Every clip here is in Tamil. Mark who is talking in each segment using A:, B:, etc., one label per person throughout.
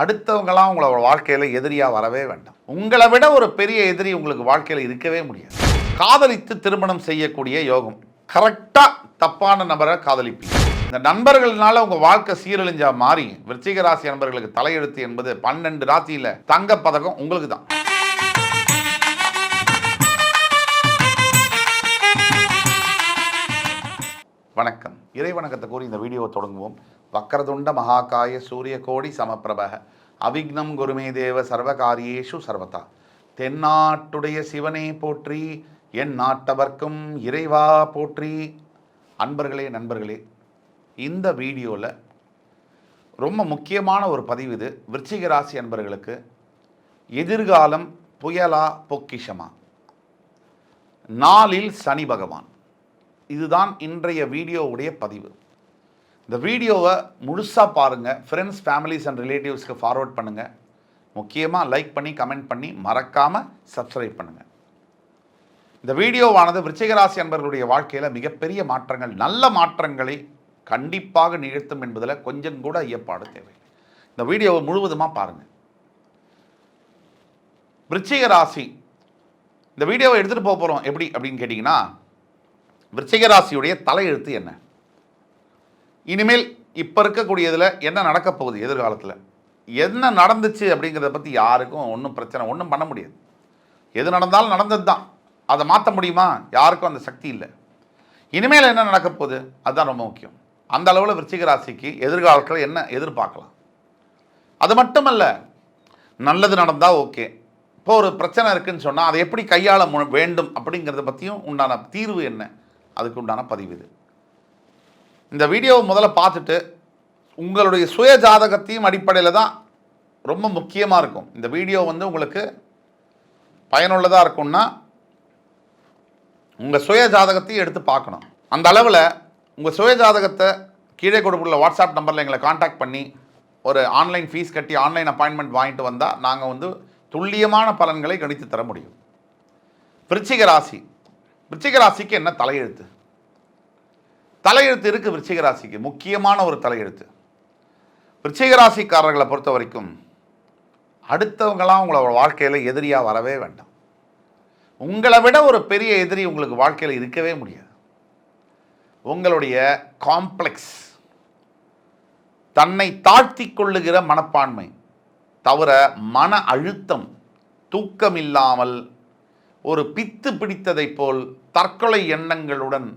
A: அடுத்தவங்களாம் உங்களோட வாழ்க்கையில் எதிரியாக வரவே வேண்டாம். உங்களை விட ஒரு பெரிய எதிரி உங்களுக்கு வாழ்க்கையில் இருக்கவே முடியாது. காதலித்து திருமணம் செய்யக்கூடிய யோகம். கரெக்டாக தப்பான நபரை காதலிப்பீங்க. இந்த நண்பர்கள்னால உங்கள் வாழ்க்கை சீரழிஞ்சா மாறி விருச்சிக ராசி நண்பர்களுக்கு தலையெழுத்து என்பது பன்னெண்டு ராசியில் தங்க பதக்கம் உங்களுக்கு தான். வணக்கம். இறை வணக்கத்தை கூறி இந்த வீடியோவை தொடங்குவோம். வக்கரதுண்ட மகாகாய சூரிய கோடி சமப்பிரபக. அவிக்னம் குருமே தேவ சர்வகாரியேஷு சர்வதா. தென்னாட்டுடைய சிவனே போற்றி என் நாட்டவர்க்கும் இறைவா போற்றி. அன்பர்களே நண்பர்களே இந்த வீடியோவில் ரொம்ப முக்கியமான ஒரு பதிவு இது. விருச்சிக ராசி அன்பர்களுக்கு எதிர்காலம் புயலா பொக்கிஷமா? நாளில் சனி பகவான். இதுதான் இன்றைய வீடியோவுடைய பதிவு. இந்த வீடியோவை முழுசாக பாருங்கள் ஃப்ரெண்ட்ஸ் ஃபேமிலிஸ் அண்ட் ரிலேட்டிவ்ஸ்க்கு ஃபார்வர்ட் பண்ணுங்கள் முக்கியமாக லைக் பண்ணி கமெண்ட் பண்ணி மறக்காமல் சப்ஸ்கிரைப் பண்ணுங்கள் இந்த வீடியோவானது விருச்சிகராசி அன்பர்களுடைய வாழ்க்கையில் மிகப்பெரிய மாற்றங்கள் நல்ல மாற்றங்களை கண்டிப்பாக நிகழ்த்தும் என்பதில் கொஞ்சம் கூட ஐயப்பாடு தேவை. இந்த வீடியோவை முழுவதுமாக பாருங்கள் விருச்சிக ராசி இந்த வீடியோவை எடுத்துகிட்டு போக போகிறோம் எப்படி அப்படின்னு கேட்டிங்கன்னா விருச்சிக ராசியுடைய தலையெழுத்து என்ன? இனிமேல் இப்போ இருக்கக்கூடியதில் என்ன நடக்க போகுது எதிர்காலத்தில்? என்ன நடந்துச்சு அப்படிங்கிறத பற்றி யாருக்கும் ஒன்றும் பிரச்சனை ஒன்றும் பண்ண முடியாது. எது நடந்தாலும் நடந்தது தான் அதை மாற்ற முடியுமா? யாருக்கும் அந்த சக்தி இல்லை. இனிமேல் என்ன நடக்க போகுது? அதுதான் ரொம்ப முக்கியம். அந்த அளவில் விருச்சிக ராசிக்கு எதிர்காலத்தில் என்ன எதிர்பார்க்கலாம்? அது மட்டுமல்ல நல்லது நடந்தால் ஓகே. இப்போ ஒரு பிரச்சனை இருக்குதுன்னு சொன்னால் அதை எப்படி கையாள மு- வேண்டும் அப்படிங்கிறத பற்றியும் உண்டான தீர்வு என்ன? அதுக்கு உண்டான பதிவு இது. இந்த வீடியோவை முதல்ல பார்த்துட்டு உங்களுடைய சுய ஜாதகத்தையும் அடிப்படையில் தான் ரொம்ப முக்கியமாக இருக்கும். இந்த வீடியோ வந்து உங்களுக்கு பயனுள்ளதாக இருக்கும்னா உங்கள் சுய ஜாதகத்தையும் எடுத்து பார்க்கணும். அந்த அளவில் உங்கள் சுய ஜாதகத்தை கீழே கொடுப்புள்ள வாட்ஸ்அப் நம்பரில் எங்களை காண்டாக்ட் பண்ணி ஒரு ஆன்லைன் ஃபீஸ் கட்டி ஆன்லைன் அப்பாயின்மெண்ட் வாங்கிட்டு வந்தால் நாங்கள் வந்து துல்லியமான பலன்களை கணித்து தர முடியும். விருச்சிக ராசி. விருச்சிக ராசிக்கு என்ன தலையெழுத்து? தலையெழுத்து இருக்குது விருச்சிகராசிக்கு. முக்கியமான ஒரு தலையெழுத்து. விருச்சிகராசிக்காரர்களை பொறுத்த வரைக்கும் அடுத்தவங்களாம் உங்களை வாழ்க்கையில் எதிரியாக வரவே வேண்டாம். உங்களை விட ஒரு பெரிய எதிரி உங்களுக்கு வாழ்க்கையில் இருக்கவே முடியாது. உங்களுடைய காம்ப்ளெக்ஸ் தன்னை தாழ்த்தி கொள்ளுகிற மனப்பான்மை தவிர மன அழுத்தம் தூக்கம் இல்லாமல் ஒரு பித்து பிடித்ததைப் போல் தற்கொலை எண்ணங்களுடன்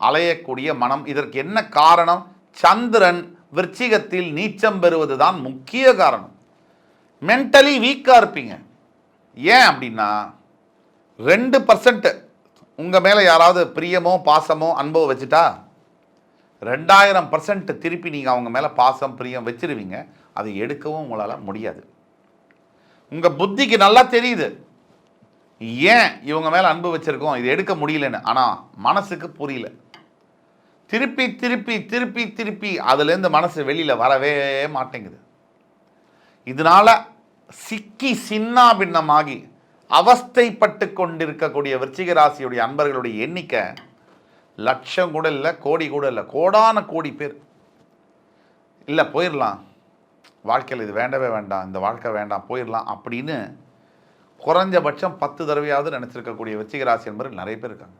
A: அலையக்கூடிய மனம். இதற்கு என்ன காரணம்? சந்திரன் விருச்சிகத்தில் நீச்சம் பெறுவதுதான் முக்கிய காரணம். மென்டலி வீக்காக இருப்பீங்க. ஏன் அப்படின்னா ரெண்டு பர்சன்ட்டு உங்கள் மேலே யாராவது பிரியமோ பாசமோ அன்போ வச்சுட்டா ரெண்டாயிரம் பர்சன்ட் திருப்பி நீங்கள் அவங்க மேலே பாசம் பிரியம் வச்சிருவீங்க. அதை எடுக்கவும் உங்களால் முடியாது. உங்கள் புத்திக்கு நல்லா தெரியுது. ஏன் இவங்க மேலே அன்பு வச்சுருக்கோம்? இது எடுக்க முடியலன்னு. ஆனால் மனசுக்கு புரியல. திருப்பி திருப்பி திருப்பி திருப்பி அதுலேருந்து மனசு வெளியில் வரவே மாட்டேங்குது. இதனால சிக்கி சின்னா பின்னமாகி அவஸ்தைப்பட்டு கொண்டிருக்கக்கூடிய விருச்சிக ராசியுடைய அன்பர்களுடைய எண்ணிக்கை லட்சம் கூட இல்லை கோடி கூட இல்லை கோடான கோடி பேர். இல்லை போயிடலாம் வாழ்க்கையில் இது வேண்டவே வேண்டாம் இந்த வாழ்க்கை வேண்டாம் போயிடலாம் அப்படின்னு குறைஞ்சபட்சம் பத்து தடவையாவது நினச்சிருக்கக்கூடிய விருச்சிக ராசி என்பர்கள் நிறைய பேர் இருக்காங்க.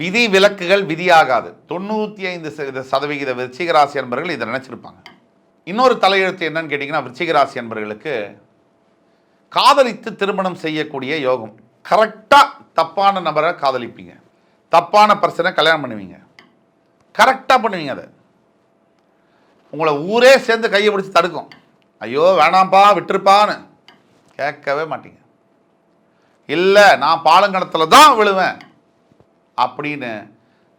A: விதி விலக்குகள் விதியாகாது. தொண்ணூற்றி ஐந்து சதவிகித விருச்சிகராசி என்பவர்கள் இதை நினச்சிருப்பாங்க. இன்னொரு தலையெழுத்து என்னன்னு கேட்டிங்கன்னா விருச்சிகராசி என்பவர்களுக்கு காதலித்து திருமணம் செய்யக்கூடிய யோகம். கரெக்டாக தப்பான நபரை காதலிப்பீங்க. தப்பான பர்சனை கல்யாணம் பண்ணுவீங்க. கரெக்டாக பண்ணுவீங்க அதை. உங்களை ஊரே சேர்ந்து கையை பிடிச்சி தடுக்கும். ஐயோ வேணாம்ப்பா விட்டுருப்பான்னு கேட்கவே மாட்டீங்க. இல்லை நான் பாலங்கணத்தில் தான் விழுவேன். அப்படின்னு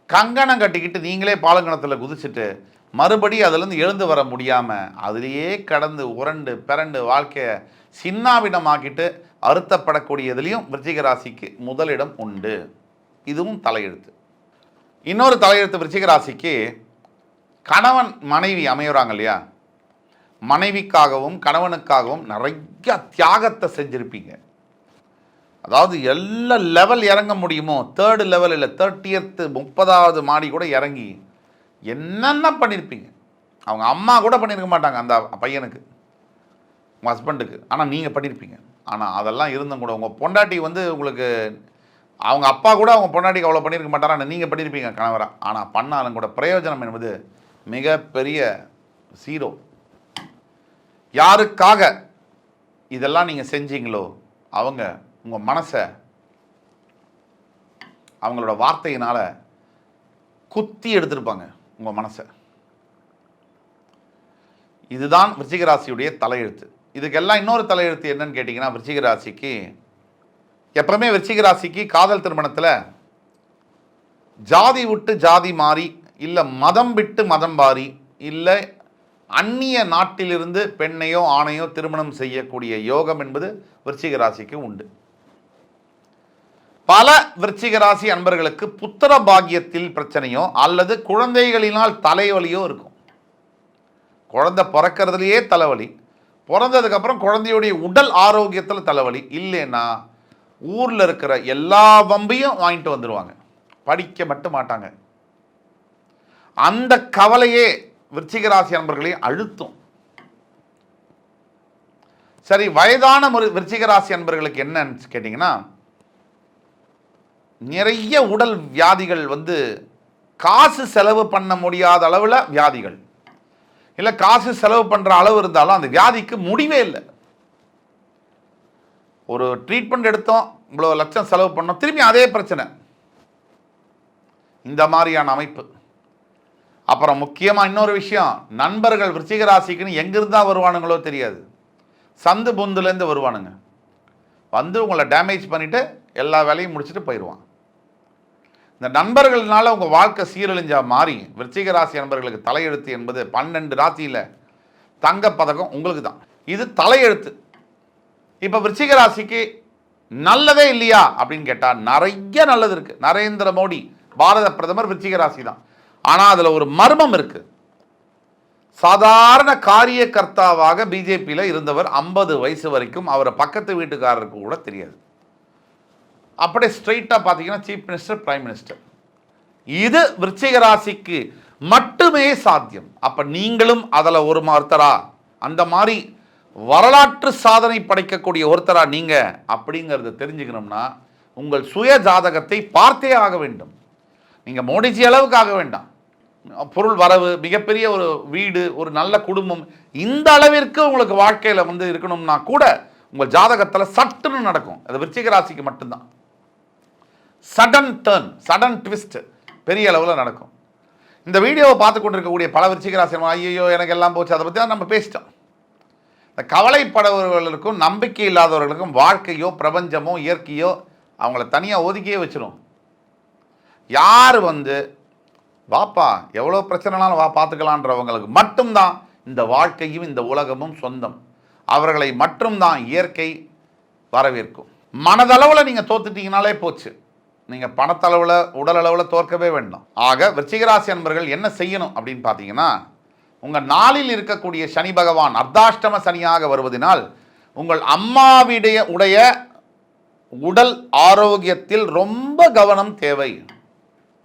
A: கங்கணம் கட்டிக்கிட்டு நீங்களே பாலங்கணத்தில் குதிச்சுட்டு மறுபடி அதுலேருந்து எழுந்து வர முடியாமல் அதுலேயே கடந்து உரண்டு பிறண்டு வாழ்க்கையை சின்னாபினமாக்கிட்டு அறுத்தப்படக்கூடியதுலேயும் விருச்சிகராசிக்கு முதலிடம் உண்டு. இதுவும் தலையெழுத்து. இன்னொரு தலையெழுத்து விருச்சிகராசிக்கு கணவன் மனைவி அமையிறாங்க இல்லையா? மனைவிக்காகவும் கணவனுக்காகவும் நிறைய தியாகத்தை செஞ்சுருப்பீங்க. அதாவது எல்லா லெவல் இறங்க முடியுமோ? தேர்டு லெவல் இல்லை தேர்ட்டியத்து முப்பதாவது மாடி கூட இறங்கி என்னென்ன பண்ணியிருப்பீங்க அவங்க அம்மா கூட பண்ணியிருக்க மாட்டாங்க அந்த பையனுக்கு உங்கள் ஹஸ்பண்டுக்கு ஆனால் நீங்கள் பண்ணியிருப்பீங்க ஆனால் அதெல்லாம் இருந்தும் கூட உங்கள் பொண்டாட்டி வந்து உங்களுக்கு அவங்க அப்பா கூட அவங்க பொண்டாட்டிக்கு அவ்வளோ பண்ணியிருக்க மாட்டாரா நீங்கள் பண்ணியிருப்பீங்க கணவரா. ஆனால் பண்ணாலும் கூட பிரயோஜனம் என்பது மிகப்பெரிய சீரோ யாருக்காக இதெல்லாம் நீங்கள் செஞ்சீங்களோ அவங்க உங்கள் மனசை அவங்களோட வார்த்தையினால் குத்தி எடுத்திருப்பாங்க உங்கள் மனசை. இதுதான் விருச்சிகராசியுடைய தலையெழுத்து. இதுக்கெல்லாம் இன்னொரு தலையெழுத்து என்னன்னு கேட்டிங்கன்னா விருச்சிகராசிக்கு எப்பவுமே விருச்சிகராசிக்கு காதல் திருமணத்தில் ஜாதி விட்டு ஜாதி மாறி இல்லை மதம் விட்டு மதம் மாறி இல்லை அந்நிய நாட்டிலிருந்து பெண்ணையோ ஆணையோ திருமணம் செய்யக்கூடிய யோகம் என்பது விருச்சிக ராசிக்கு உண்டு. பல விருச்சிக ராசி அன்பர்களுக்கு புத்திர பாக்கியத்தில் பிரச்சனையோ அல்லது குழந்தைகளினால் தலைவலியோ இருக்கும். குழந்தை பிறக்கிறதுலையே தலைவலி பிறந்ததுக்கப்புறம் குழந்தையுடைய உடல் ஆரோக்கியத்தில் தலைவலி இல்லைன்னா ஊரில் இருக்கிற எல்லா வம்பையும் வாங்கிட்டு வந்துடுவாங்க படிக்க மட்டும் மாட்டாங்க. அந்த கவலையே விருச்சிக ராசி அன்பர்களை அழுத்தும். சரி வயதான முறை விருச்சிக ராசி அன்பர்களுக்கு என்னன்னு கேட்டிங்கன்னா நிறைய உடல் வியாதிகள் வந்து காசு செலவு பண்ண முடியாத அளவில் வியாதிகள். இல்லை காசு செலவு பண்ணுற அளவு இருந்தாலும் அந்த வியாதிக்கு முடிவே இல்லை. ஒரு ட்ரீட்மெண்ட் எடுத்தோம் இவ்வளோ லட்சம் செலவு பண்ணோம் திரும்பி அதே பிரச்சனை. இந்த மாதிரியான அமைப்பு. அப்புறம் முக்கியமாக இன்னொரு விஷயம் நண்பர்கள் விருச்சிக ராசிக்குன்னு எங்கிருந்தா வருவானுங்களோ தெரியாது. சந்து பொந்துலேருந்து வருவானுங்க. வந்து உங்களை டேமேஜ் பண்ணிவிட்டு எல்லா வேலையும் முடிச்சுட்டு போயிடுவான் இந்த நண்பர்கள்னால உங்கள் வாழ்க்கை சீரழிஞ்சா மாறி விருச்சிக ராசி நண்பர்களுக்கு தலையெழுத்து என்பது பன்னெண்டு ராசியில் தங்கப்பதக்கம் உங்களுக்கு தான் இது தலையெழுத்து. இப்போ விருச்சிக ராசிக்கு நல்லதே இல்லையா அப்படின்னு கேட்டால் நிறைய நல்லது இருக்குது நரேந்திர மோடி பாரத பிரதமர் விருச்சிக ராசி தான் ஆனால் அதில் ஒரு மர்மம் இருக்குது சாதாரண காரியகர்த்தாவாக பிஜேபியில் இருந்தவர் ஐம்பது வயசு வரைக்கும் அவரை பக்கத்து வீட்டுக்காரருக்கு கூட தெரியாது. அப்படியே ஸ்ட்ரைட்டாக பார்த்தீங்கன்னா சீஃப் மினிஸ்டர் பிரைம் மினிஸ்டர் இது விருச்சிக ராசிக்கு மட்டுமே சாத்தியம். அப்போ நீங்களும் அதில் ஒரு ஒருத்தரா அந்த மாதிரி வரலாற்று சாதனை படைக்கக்கூடிய ஒருத்தரா நீங்கள் அப்படிங்கிறத தெரிஞ்சுக்கணும்னா உங்கள் சுய ஜாதகத்தை பார்த்தே ஆக வேண்டும். நீங்கள் மோடிஜி அளவுக்கு ஆக வேண்டாம். பொருள் வரவு மிகப்பெரிய ஒரு வீடு ஒரு நல்ல குடும்பம் இந்த அளவிற்கு உங்களுக்கு வாழ்க்கையில் வந்து இருக்கணும்னா கூட உங்கள் ஜாதகத்தில் சட்டுன்னு நடக்கும். அது விருச்சிக ராசிக்கு மட்டும்தான். சடன் டேர்ன் சடன் ட்விஸ்ட் பெரிய அளவில் நடக்கும். இந்த வீடியோவை பார்த்து கொண்டிருக்கக்கூடிய பல விருச்சிக ஐயோ எனக்கு எல்லாம் போச்சு அதை பற்றி தான் நம்ம பேசிட்டோம். இந்த கவலைப்படவர்களுக்கும் நம்பிக்கை இல்லாதவர்களுக்கும் வாழ்க்கையோ பிரபஞ்சமோ இயற்கையோ அவங்கள தனியாக ஒதுக்கியே வச்சிடும் யார் வந்து வாப்பா எவ்வளோ பிரச்சனைனாலும் வா பார்த்துக்கலான்றவங்களுக்கு மட்டும்தான் இந்த வாழ்க்கையும் இந்த உலகமும் சொந்தம். அவர்களை மட்டும்தான் இயற்கை வரவேற்கும். மனதளவில் நீங்கள் தோத்துட்டீங்கனாலே போச்சு. நீங்கள் பணத்தளவில் உடலளவில் தோற்கவே வேண்டும். ஆக விருச்சிகராசி அன்பர்கள் என்ன செய்யணும் அப்படின்னு பார்த்தீங்கன்னா உங்கள் நாளில் இருக்கக்கூடிய சனி பகவான் அர்த்தாஷ்டம சனியாக வருவதனால் உங்கள் அம்மாவிடைய உடைய உடல் ஆரோக்கியத்தில் ரொம்ப கவனம் தேவை.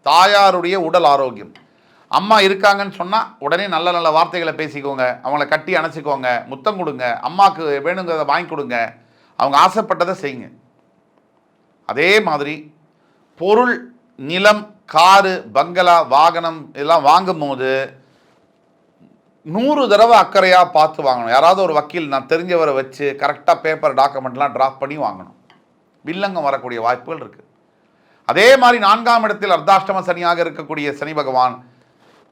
A: தாயாருடைய உடல் ஆரோக்கியம். அம்மா இருக்காங்கன்னு சொன்னால் உடனே நல்ல நல்ல வார்த்தைகளை பேசிக்கோங்க. அவங்கள கட்டி அணைச்சிக்கோங்க. முத்தம் கொடுங்க. அம்மாவுக்கு வேணுங்கிறத வாங்கி கொடுங்க. அவங்க ஆசைப்பட்டதை செய்யுங்க. அதே மாதிரி பொருள் நிலம் காரு பங்களா வாகனம் இதெல்லாம் வாங்கும்போது நூறு தடவை அக்கறையாக பார்த்து வாங்கணும். யாராவது ஒரு வக்கீல் நான் தெரிஞ்சவரை வச்சு கரெக்டாக பேப்பர் டாக்குமெண்ட்லாம் ட்ராப் பண்ணி வாங்கணும். வில்லங்கம் வரக்கூடிய வாய்ப்புகள் இருக்குது அதே மாதிரி நான்காம் இடத்தில் அர்த்தாஷ்டம சனியாக இருக்கக்கூடிய சனி பகவான்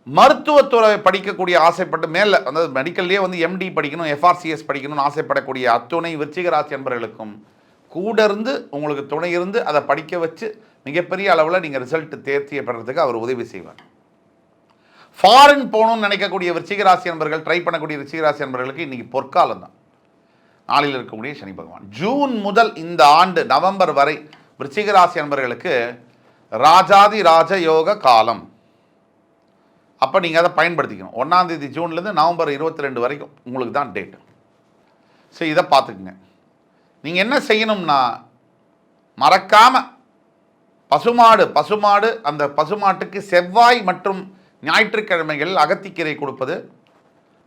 A: மருத்துவத்துறை படிக்கக்கூடிய ஆசைப்பட்டு மேலே அதாவது மெடிக்கல்லே வந்து எம்டி படிக்கணும் எஃப்ஆர்சிஎஸ் படிக்கணும்னு ஆசைப்படக்கூடிய அத்துணை விருச்சிகராசி என்பவர்களுக்கும் கூட இருந்து உங்களுக்கு துணை இருந்து அதை படிக்க வச்சு மிகப்பெரிய அளவில் நீங்கள் ரிசல்ட் தேர்ச்சியை அவர் உதவி செய்வார். ஃபாரின் போகணும்னு நினைக்கக்கூடிய விருச்சிகராசி நண்பர்கள் ட்ரை பண்ணக்கூடிய விருச்சிக நண்பர்களுக்கு இன்றைக்கி பொற்காலம் தான். நாளில் இருக்கக்கூடிய சனி பகவான். ஜூன் முதல் இந்த ஆண்டு நவம்பர் வரை விருச்சிகராசி நண்பர்களுக்கு ராஜாதி ராஜயோக காலம். அப்போ நீங்கள் அதை பயன்படுத்திக்கணும். ஒன்றாந்தேதி ஜூன்லேருந்து நவம்பர் இருபத்தி ரெண்டு வரைக்கும் உங்களுக்கு தான் டேட்டு ஸோ இதை பார்த்துக்குங்க. நீங்கள் என்ன செய்யணும்னா மறக்காமல் பசுமாடு பசுமாடு அந்த பசுமாட்டுக்கு செவ்வாய் மற்றும் ஞாயிற்றுக்கிழமைகளில் அகத்திக்கீரை கொடுப்பது.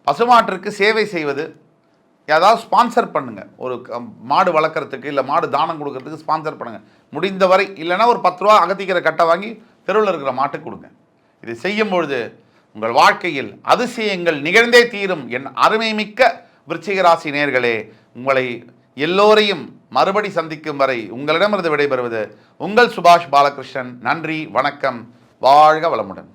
A: பசுமாட்டிற்கு சேவை செய்வது. ஏதாவது ஸ்பான்சர் பண்ணுங்கள் ஒரு க- மாடு வளர்க்குறதுக்கு இல்லை மாடு தானம் கொடுக்கறதுக்கு ஸ்பான்சர் பண்ணுங்கள் முடிந்தவரை இல்லைன்னா ஒரு பத்து ரூபா அகத்திக்கிற கட்டை வாங்கி தெருவில் இருக்கிற மாட்டுக்கு கொடுங்க. இதை செய்யும் பொழுது உங்கள் வாழ்க்கையில் அதிசயங்கள் நிகழ்ந்தே தீரும். என் அருமைமிக்க விருச்சிக ராசி நேர்களே உங்களை எல்லோரையும் மறுபடி சந்திக்கும் வரை உங்களிடமிருந்து விடைபெறுவது உங்கள் சுபாஷ் பாலகிருஷ்ணன். நன்றி வணக்கம். வாழ்க வளமுடன்.